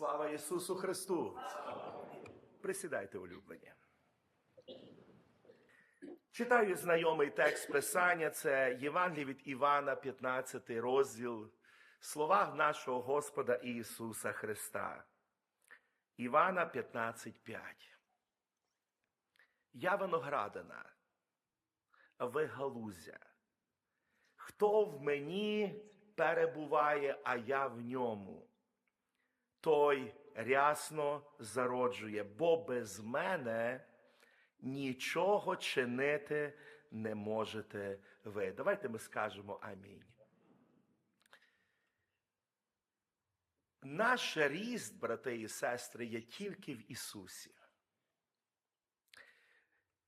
Слава Ісусу Христу! Присідайте, улюблені. Читаю знайомий текст Писання, це Євангеліє від Івана, 15 розділ, слова нашого Господа Ісуса Христа. Івана 15.5. Я виноградина, ви галузя. Хто в мені перебуває, а я в ньому, той рясно зароджує, бо без мене нічого чинити не можете ви. Давайте ми скажемо амінь. Наш ріст, брати і сестри, є тільки в Ісусі.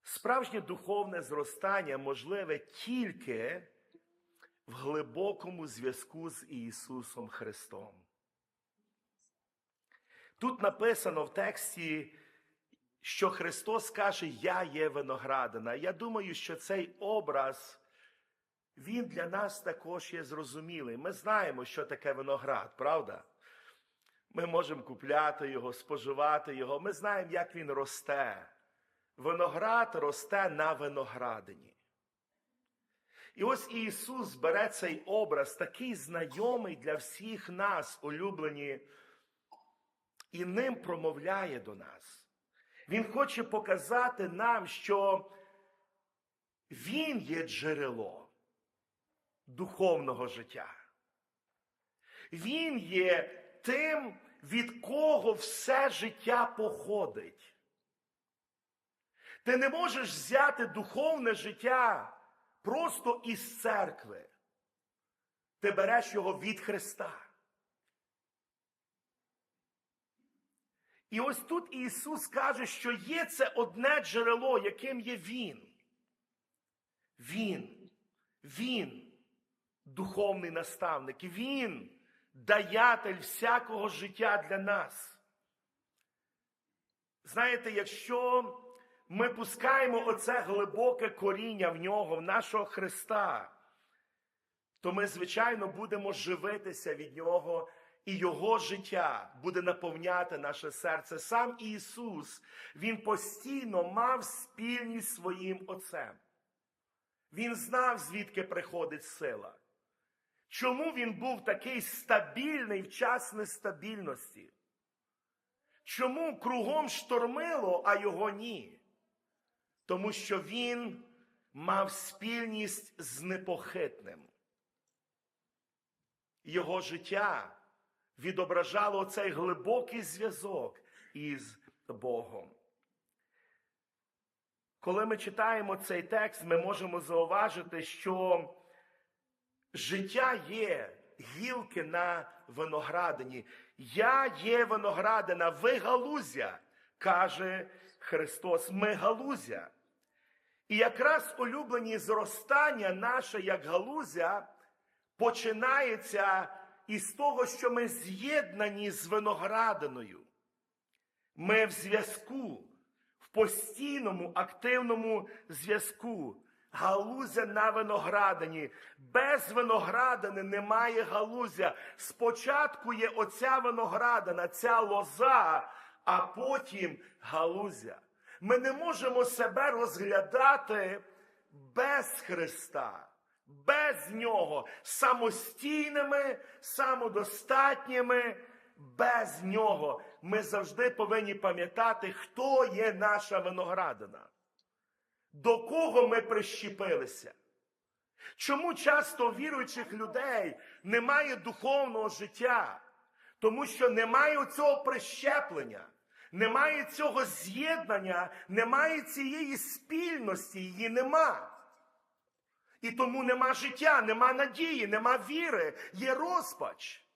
Справжнє духовне зростання можливе тільки в глибокому зв'язку з Ісусом Христом. Тут написано в тексті, що Христос каже, Я є виноградина. Я думаю, що цей образ, він для нас також є зрозумілий. Ми знаємо, що таке виноград, правда? Ми можемо купляти його, споживати його. Ми знаємо, як він росте. Виноград росте на виноградині. І ось Ісус бере цей образ, такий знайомий для всіх нас, улюблені, і ним промовляє до нас. Він хоче показати нам, що Він є джерело духовного життя. Він є тим, від кого все життя походить. Ти не можеш взяти духовне життя просто із церкви. Ти береш його від Христа. І ось тут Ісус каже, що є це одне джерело, яким є Він. Він, Він, духовний наставник, Він, даятель всякого життя для нас. Знаєте, якщо ми пускаємо оце глибоке коріння в нього, в нашого Христа, то ми, звичайно, будемо живитися від Нього, і Його життя буде наповняти наше серце. Сам Ісус, Він постійно мав спільність своїм Отцем. Він знав, звідки приходить сила. Чому він був такий стабільний в час нестабільності? Чому кругом штормило, а його ні? Тому що він мав спільність з непохитним. Його життя відображало цей глибокий зв'язок із Богом. Коли ми читаємо цей текст, ми можемо зауважити, що життя є гілки на виноградині. Я є виноградина, ви галузя, каже Христос. Ми галузя. І якраз улюблені зростання наше як галузя починається із того, що ми з'єднані з виноградиною. Ми в зв'язку, в постійному активному зв'язку. Галузя на виноградині. Без виноградини немає галузя. Спочатку є оця виноградина, ця лоза, а потім галузя. Ми не можемо себе розглядати без Христа, без Нього, самостійними, самодостатніми, без Нього. Ми завжди повинні пам'ятати, хто є наша виноградина. До кого ми прищепилися? Чому часто віруючих людей немає духовного життя? Тому що немає цього прищеплення, немає цього з'єднання, немає цієї спільності, її нема. І тому нема життя, нема надії, нема віри, є розпач.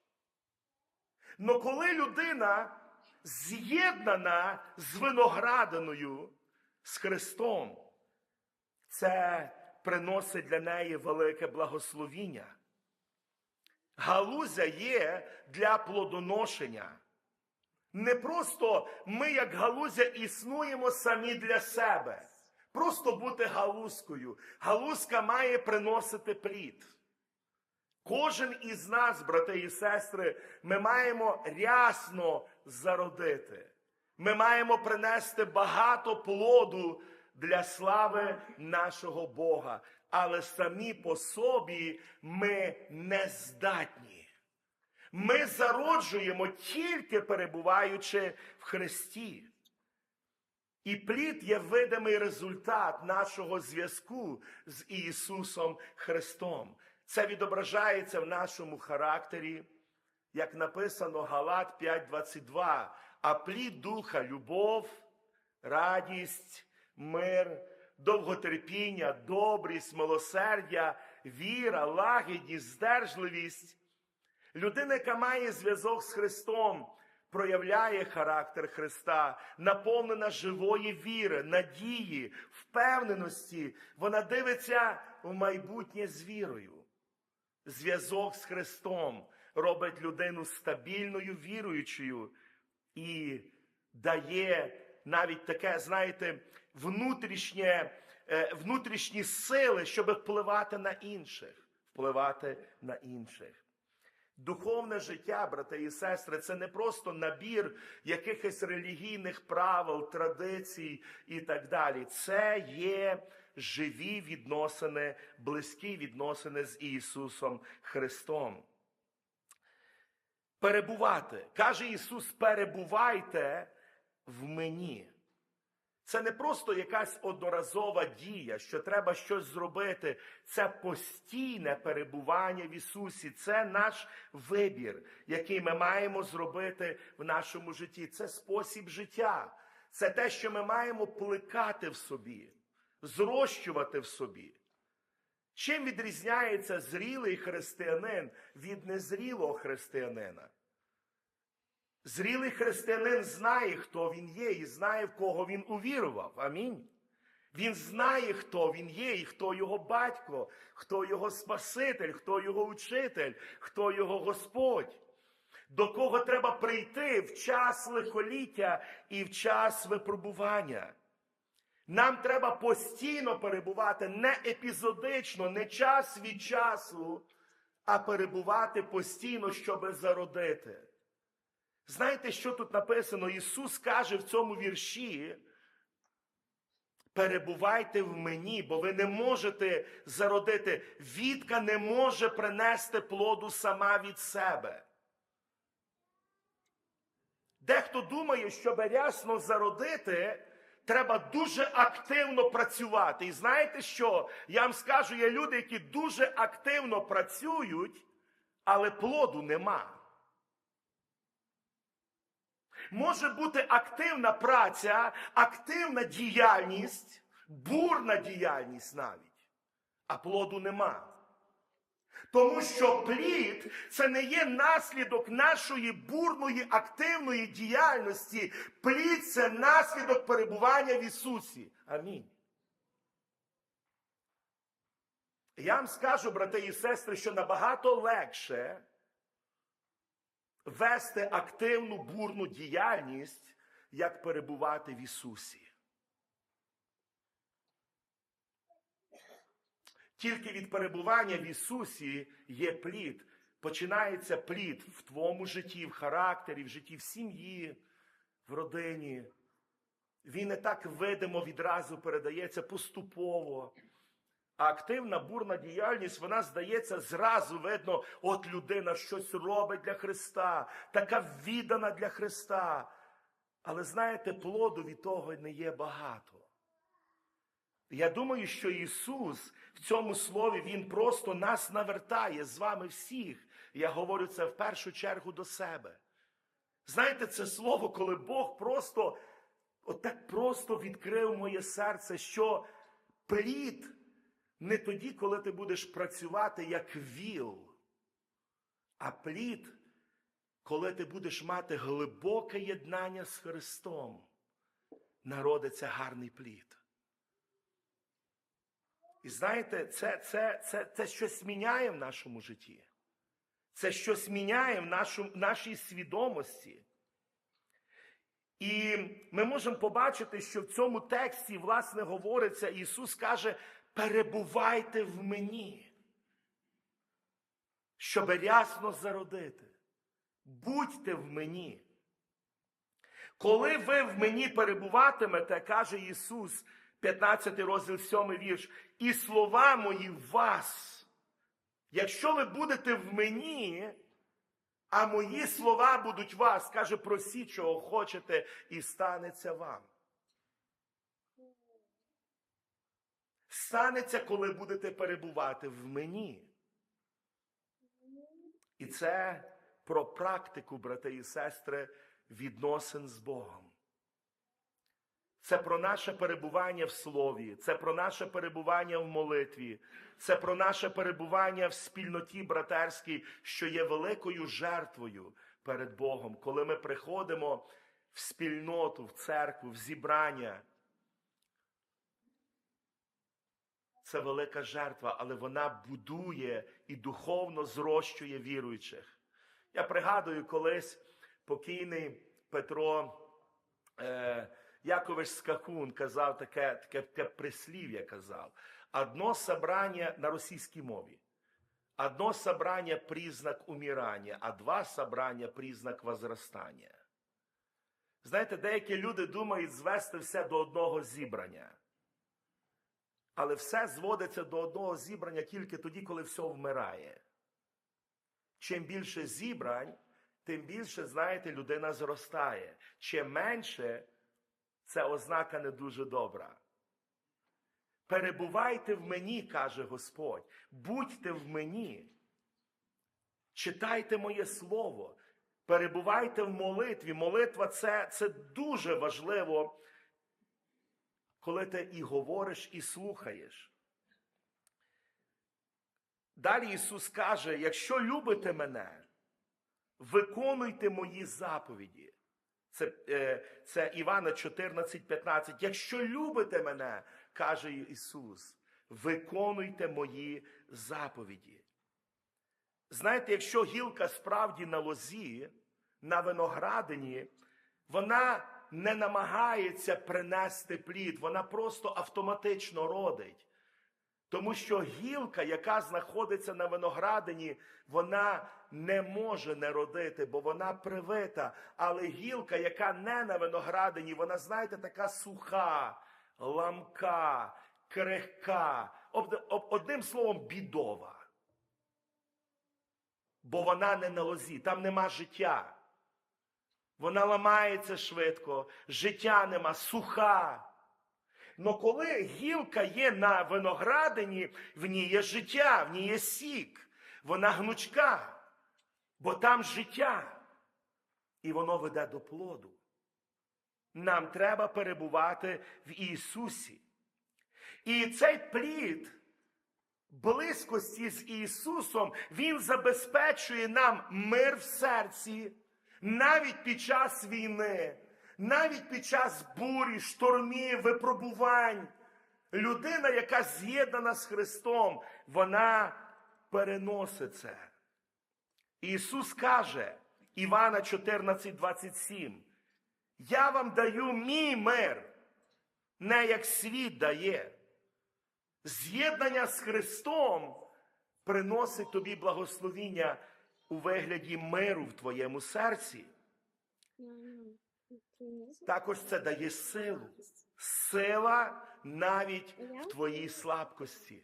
Но коли людина з'єднана з виноградиною, з Христом, це приносить для неї велике благословіння. Галузя є для плодоношення. Не просто ми, як галузя, існуємо самі для себе. Просто бути галузкою. Галузка має приносити плід. Кожен із нас, брати і сестри, ми маємо рясно зародити. Ми маємо принести багато плоду для слави нашого Бога. Але самі по собі ми не здатні. Ми зароджуємо тільки перебуваючи в Христі. І плід є видимий результат нашого зв'язку з Ісусом Христом. Це відображається в нашому характері, як написано Галат 5:22. А плід духа любов, радість, мир, довготерпіння, добрість, милосердя, віра, лагідність, здержливість. Людина, яка має зв'язок з Христом, проявляє характер Христа, наповнена живої віри, надії, впевненості. Вона дивиться в майбутнє з вірою. Зв'язок з Христом робить людину стабільною віруючою і дає навіть таке, знаєте, внутрішнє, е, внутрішні сили, щоб впливати на інших. Впливати на інших. Духовне життя, брати і сестри, це не просто набір якихось релігійних правил, традицій і так далі. Це є живі відносини, близькі відносини з Ісусом Христом. Перебувати. Каже Ісус, перебувайте в мені. Це не просто якась одноразова дія, що треба щось зробити. Це постійне перебування в Ісусі. Це наш вибір, який ми маємо зробити в нашому житті. Це спосіб життя. Це те, що ми маємо плекати в собі, зрощувати в собі. Чим відрізняється зрілий християнин від незрілого християнина? Зрілий християнин знає, хто він є, і знає, в кого він увірував. Амінь. Він знає, хто він є, і хто його батько, хто його Спаситель, хто його учитель, хто його Господь. До кого треба прийти в час лихоліття і в час випробування. Нам треба постійно перебувати не епізодично, не час від часу, а перебувати постійно, щоб зародити. Знаєте, що тут написано? Ісус каже в цьому вірші: перебувайте в мені, бо ви не можете зародити. Вітка не може принести плоду сама від себе. Дехто думає, щоб рясно зародити, треба дуже активно працювати. І знаєте що? Я вам скажу, є люди, які дуже активно працюють, але плоду нема. Може бути активна праця, активна діяльність, бурна діяльність навіть, а плоду нема. Тому що плід це не є наслідок нашої бурної активної діяльності. Плід це наслідок перебування в Ісусі. Амінь. Я вам скажу, брати і сестри, що набагато легше вести активну бурну діяльність, як перебувати в Ісусі. Тільки від перебування в Ісусі є плід. Починається плід в твоєму житті, в характері, в житті в сім'ї, в родині. Він не так видимо відразу передається поступово. Активна бурна діяльність, вона здається, зразу видно, от людина щось робить для Христа, така віддана для Христа. Але знаєте, плоду від того не є багато. Я думаю, що Ісус в цьому слові Він просто нас навертає з вами всіх. Я говорю це в першу чергу до себе. Знаєте, це слово, коли Бог просто, отак просто відкрив моє серце, що плід не тоді, коли ти будеш працювати як віл, а плід, коли ти будеш мати глибоке єднання з Христом, народиться гарний плід. І знаєте, це, це, це, це щось міняє в нашому житті. Це щось міняє в нашу, нашій свідомості. І ми можемо побачити, що в цьому тексті, власне, говориться, Ісус каже, перебувайте в мені. щоб рясно зародити. Будьте в мені. Коли ви в мені перебуватимете, каже Ісус, 15 розділ 7 вірш, і слова мої в вас. Якщо ви будете в мені, а мої слова будуть вас, каже, просіть, чого хочете, і станеться вам. Станеться, коли будете перебувати в мені. І це про практику, брати і сестри, відносин з Богом. Це про наше перебування в слові, це про наше перебування в молитві, це про наше перебування в спільноті братерській, що є великою жертвою перед Богом, коли ми приходимо в спільноту, в церкву, в зібрання. Це велика жертва, але вона будує і духовно зрощує віруючих. Я пригадую, колись покійний Петро е, Якович Скакун казав таке, таке, таке прислів'я казав. Одно собрання на російській мові. Одно собрание – признак умирания, а два собрання – признак возрастання. Знаєте, деякі люди думають звести все до одного зібрання. Але все зводиться до одного зібрання тільки тоді, коли все вмирає. Чим більше зібрань, тим більше, знаєте, людина зростає. Чим менше, це ознака не дуже добра. Перебувайте в мені, каже Господь, будьте в мені. Читайте моє слово, перебувайте в молитві. Молитва це, це дуже важливо, коли ти і говориш, і слухаєш. Далі Ісус каже: якщо любите мене, виконуйте мої заповіді. Це, е, це Івана 14, 15. Якщо любите мене, каже Ісус, виконуйте мої заповіді. Знаєте, якщо гілка справді на лозі, на виноградині, вона не намагається принести плід, вона просто автоматично родить. Тому що гілка, яка знаходиться на виноградині, вона не може не родити, бо вона привита. Але гілка, яка не на виноградині, вона, знаєте, така суха, ламка, крихка, одним словом, бідова. Бо вона не на лозі, там нема життя. Вона ламається швидко, життя нема, суха. Но коли гілка є на виноградині, в ній є життя, в ній є сік, вона гнучка, бо там життя, і воно веде до плоду. Нам треба перебувати в Ісусі. І цей плід близькості з Ісусом, Він забезпечує нам мир в серці, навіть під час війни, навіть під час бурі, штормів, випробувань. Людина, яка з'єднана з Христом, вона переносить це. Ісус каже, Івана 14, 27, я вам даю мій мир, не як світ дає. З'єднання з Христом приносить тобі благословіння у вигляді миру в твоєму серці. Також це дає силу. Сила навіть в твоїй слабкості.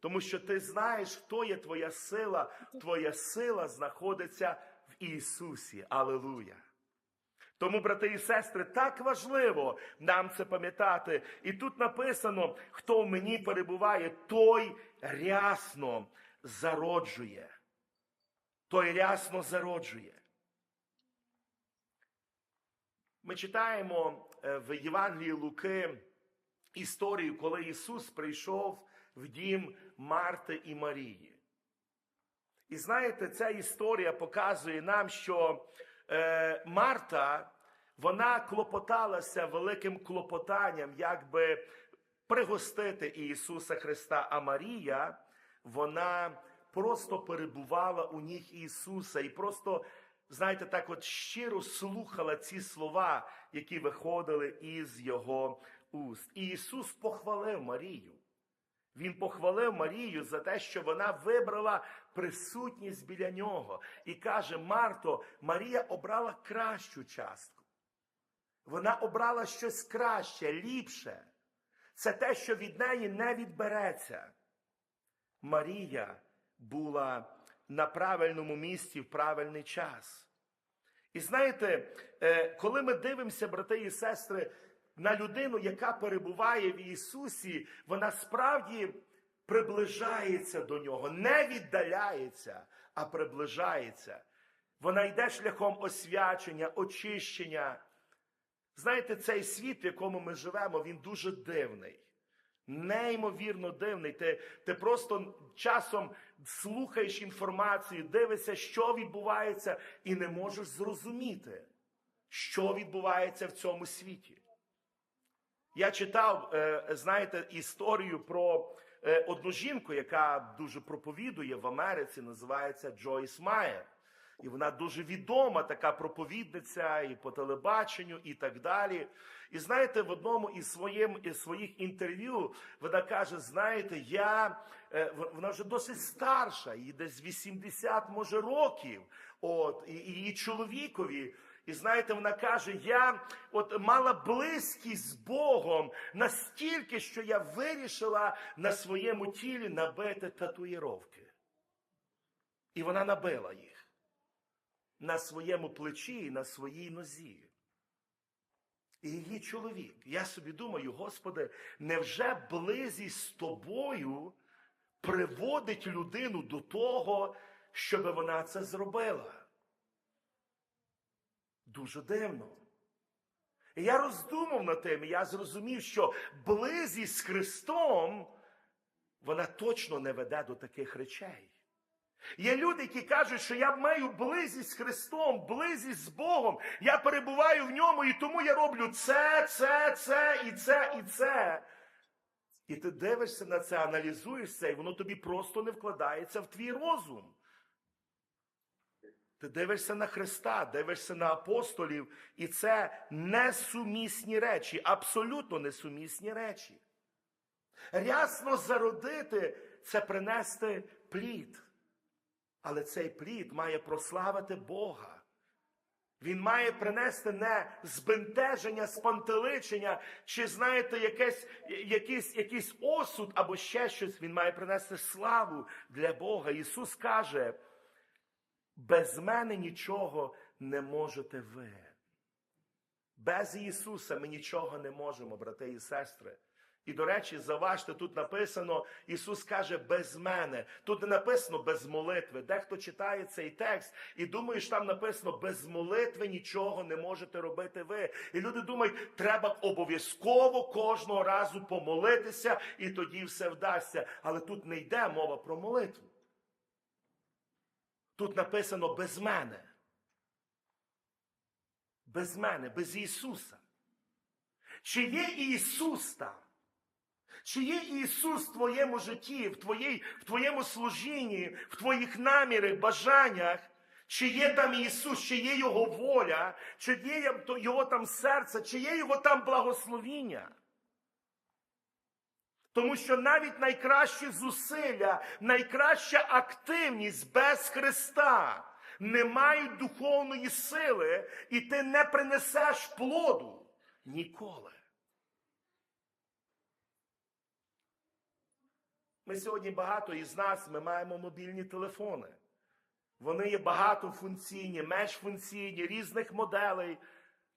Тому що ти знаєш, хто є твоя сила. Твоя сила знаходиться в Ісусі. Алелуя. Тому, брати і сестри, так важливо нам це пам'ятати. І тут написано: хто в мені перебуває, той рясно зароджує. Той рясно зароджує. Ми читаємо е, в Євангелії Луки історію, коли Ісус прийшов в дім Марти і Марії. І знаєте, ця історія показує нам, що е, Марта вона клопоталася великим клопотанням, якби пригостити Ісуса Христа, а Марія, вона просто перебувала у ніг Ісуса і просто, знаєте, так от щиро слухала ці слова, які виходили із Його уст. І Ісус похвалив Марію. Він похвалив Марію за те, що вона вибрала присутність біля нього. І каже: Марто, Марія обрала кращу частку. Вона обрала щось краще, ліпше. Це те, що від неї не відбереться. Марія була на правильному місці в правильний час. І знаєте, е, коли ми дивимося, брати і сестри, на людину, яка перебуває в Ісусі, вона справді приближається до нього, не віддаляється, а приближається. Вона йде шляхом освячення, очищення. Знаєте, цей світ, в якому ми живемо, він дуже дивний. Неймовірно дивний. Ти, ти просто часом слухаєш інформацію, дивишся, що відбувається, і не можеш зрозуміти, що відбувається в цьому світі. Я читав, е, знаєте, історію про е, одну жінку, яка дуже проповідує в Америці, називається Джойс Майер. І вона дуже відома, така проповідниця і по телебаченню, і так далі. І знаєте, в одному із, своїм, із своїх інтерв'ю вона каже: знаєте, я е, вона вже досить старша, їй десь 80, може, років. От, і, її чоловікові. І знаєте, вона каже: я от мала близькість з Богом настільки, що я вирішила на своєму тілі набити татуїровки. І вона набила їх на своєму плечі і на своїй нозі. І її чоловік. Я собі думаю, Господи, невже близість з тобою приводить людину до того, щоб вона це зробила? Дуже дивно. І я роздумав над тим, і я зрозумів, що близість з Христом, вона точно не веде до таких речей. Є люди, які кажуть, що я маю близість з Христом, близість з Богом, я перебуваю в ньому, і тому я роблю це, це, це, і це, і це. І ти дивишся на це, аналізуєш це, і воно тобі просто не вкладається в твій розум. Ти дивишся на Христа, дивишся на апостолів, і це несумісні речі, абсолютно несумісні речі. Рясно зародити це принести плід. Але цей плід має прославити Бога. Він має принести не збентеження, спантеличення, чи, знаєте, якесь, якийсь, якийсь осуд або ще щось. Він має принести славу для Бога. Ісус каже, без мене нічого не можете ви. Без Ісуса ми нічого не можемо, брати і сестри. І, до речі, заважте, тут написано, Ісус каже, без мене. Тут не написано без молитви. Дехто читає цей текст і думає, що там написано, без молитви нічого не можете робити ви. І люди думають, треба обов'язково кожного разу помолитися, і тоді все вдасться. Але тут не йде мова про молитву. Тут написано без мене. Без мене, без Ісуса. Чи є Ісус там? Чи є Ісус в твоєму житті, в, твоїй, в твоєму служінні, в твоїх намірах, бажаннях? Чи є там Ісус, чи є Його воля, чи є Його там серце, чи є Його там благословіння? Тому що навіть найкращі зусилля, найкраща активність без Христа не мають духовної сили, і ти не принесеш плоду ніколи. Ми сьогодні багато із нас ми маємо мобільні телефони. Вони є багатофункційні, межфункційні, різних моделей,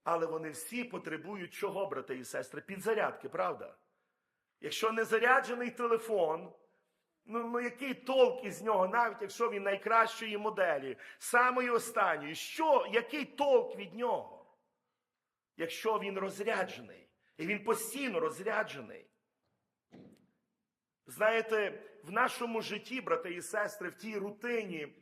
але вони всі потребують чого, брати і сестри? Підзарядки, правда? Якщо не заряджений телефон, ну, ну який толк із нього, навіть якщо він найкращої моделі, самої останньої, що, який толк від нього? Якщо він розряджений, і він постійно розряджений. Знаєте, в нашому житті, брати і сестри, в тій рутині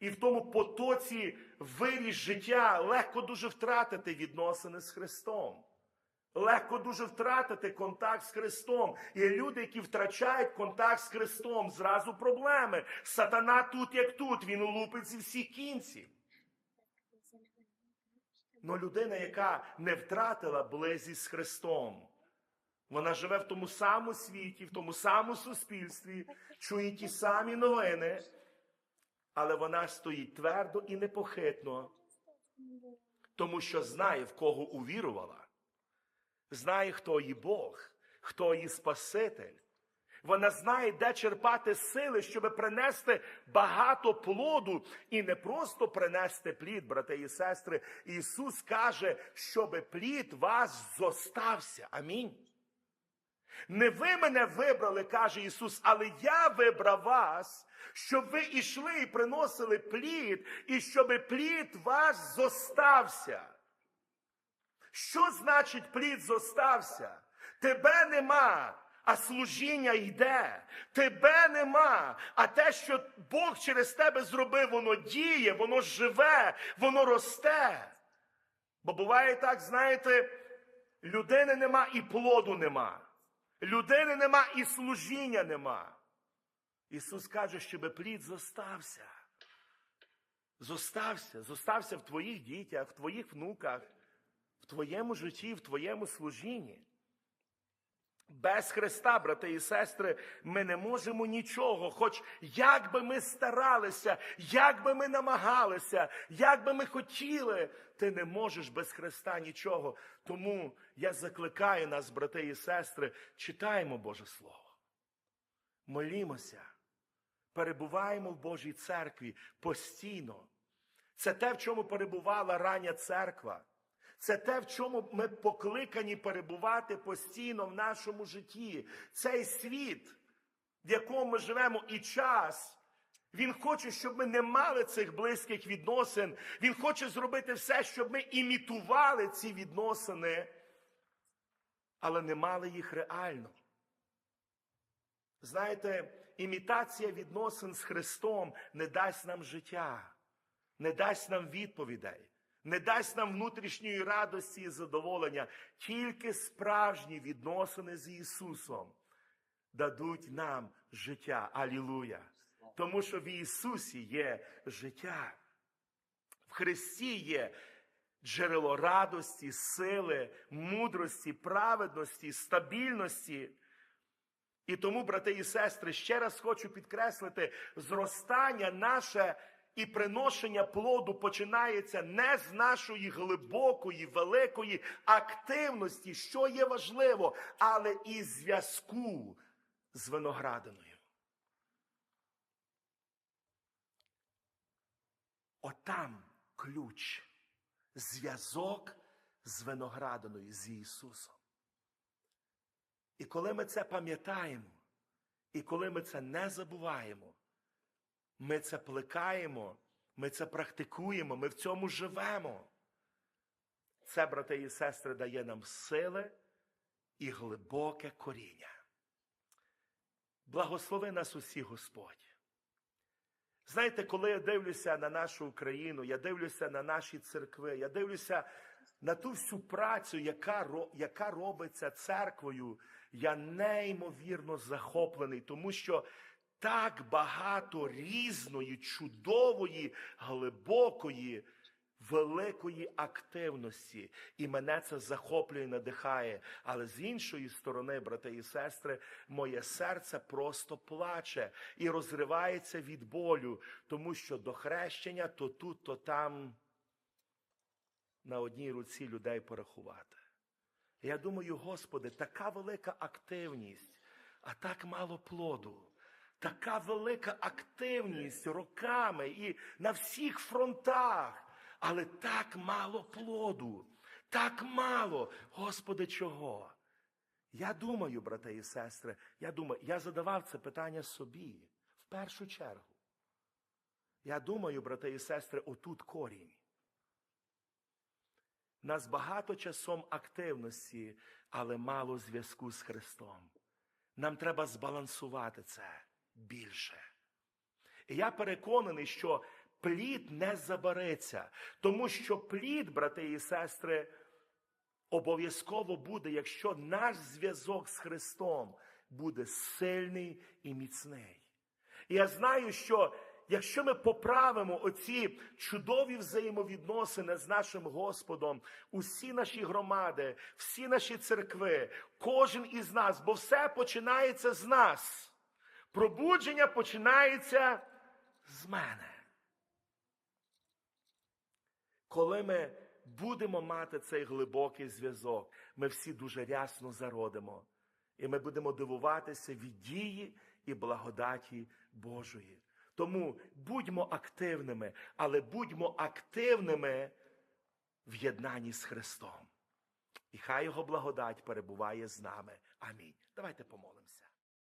і в тому потоці виріс життя легко дуже втратити відносини з Христом. Легко дуже втратити контакт з Христом. І люди, які втрачають контакт з Христом, зразу проблеми. Сатана тут, як тут, він лупить зі всіх кінців. Но людина, яка не втратила близість з Христом, Вона живе в тому самому світі, в тому самому суспільстві, чує ті самі новини, але вона стоїть твердо і непохитно, тому що знає, в кого увірувала, знає, хто її Бог, хто її Спаситель. Вона знає, де черпати сили, щоб принести багато плоду і не просто принести плід, брати і сестри. Ісус каже, щоб плід вас зостався. Амінь. Не ви мене вибрали, каже Ісус, але я вибрав вас, щоб ви ішли і приносили плід, і щоб плід вас зостався. Що значить плід зостався? Тебе нема, а служіння йде. Тебе нема, а те, що Бог через тебе зробив, воно діє, воно живе, воно росте. Бо буває так, знаєте, людини нема і плоду нема. Людини нема і служіння нема. Ісус каже, щоб плід зостався. Зостався, зостався в твоїх дітях, в твоїх внуках, в твоєму житті, в твоєму служінні. Без Христа, брати і сестри, ми не можемо нічого. Хоч як би ми старалися, як би ми намагалися, як би ми хотіли, ти не можеш без Христа нічого. Тому я закликаю нас, брати і сестри, читаємо Боже Слово. Молімося, перебуваємо в Божій церкві постійно. Це те, в чому перебувала рання церква. Це те, в чому ми покликані перебувати постійно в нашому житті. Цей світ, в якому ми живемо, і час. Він хоче, щоб ми не мали цих близьких відносин. Він хоче зробити все, щоб ми імітували ці відносини, але не мали їх реально. Знаєте, імітація відносин з Христом не дасть нам життя, не дасть нам відповідей не дасть нам внутрішньої радості і задоволення. Тільки справжні відносини з Ісусом дадуть нам життя. Алілуя! Тому що в Ісусі є життя. В Христі є джерело радості, сили, мудрості, праведності, стабільності. І тому, брати і сестри, ще раз хочу підкреслити, зростання наше і приношення плоду починається не з нашої глибокої, великої активності, що є важливо, але і зв'язку з виноградиною. Отам ключ, зв'язок з виноградиною, з Ісусом. І коли ми це пам'ятаємо, і коли ми це не забуваємо, ми це плекаємо, ми це практикуємо, ми в цьому живемо. Це, брати і сестри, дає нам сили і глибоке коріння. Благослови нас усі, Господь. Знаєте, коли я дивлюся на нашу Україну, я дивлюся на наші церкви, я дивлюся на ту всю працю, яка яка робиться церквою, я неймовірно захоплений, тому що так багато різної, чудової, глибокої, великої активності. І мене це захоплює, надихає. Але з іншої сторони, брати і сестри, моє серце просто плаче і розривається від болю, тому що до хрещення то тут, то там на одній руці людей порахувати. Я думаю, Господи, така велика активність, а так мало плоду така велика активність роками і на всіх фронтах, але так мало плоду, так мало. Господи, чого? Я думаю, брати і сестри, я думаю, я задавав це питання собі в першу чергу. Я думаю, брати і сестри, отут корінь. Нас багато часом активності, але мало зв'язку з Христом. Нам треба збалансувати це більше. І я переконаний, що плід не забереться, тому що плід, брати і сестри, обов'язково буде, якщо наш зв'язок з Христом буде сильний і міцний. І я знаю, що якщо ми поправимо оці чудові взаємовідносини з нашим Господом, усі наші громади, всі наші церкви, кожен із нас, бо все починається з нас. Пробудження починається з мене. Коли ми будемо мати цей глибокий зв'язок, ми всі дуже рясно зародимо. І ми будемо дивуватися від дії і благодаті Божої. Тому будьмо активними, але будьмо активними в єднанні з Христом. І хай Його благодать перебуває з нами. Амінь. Давайте помолимося.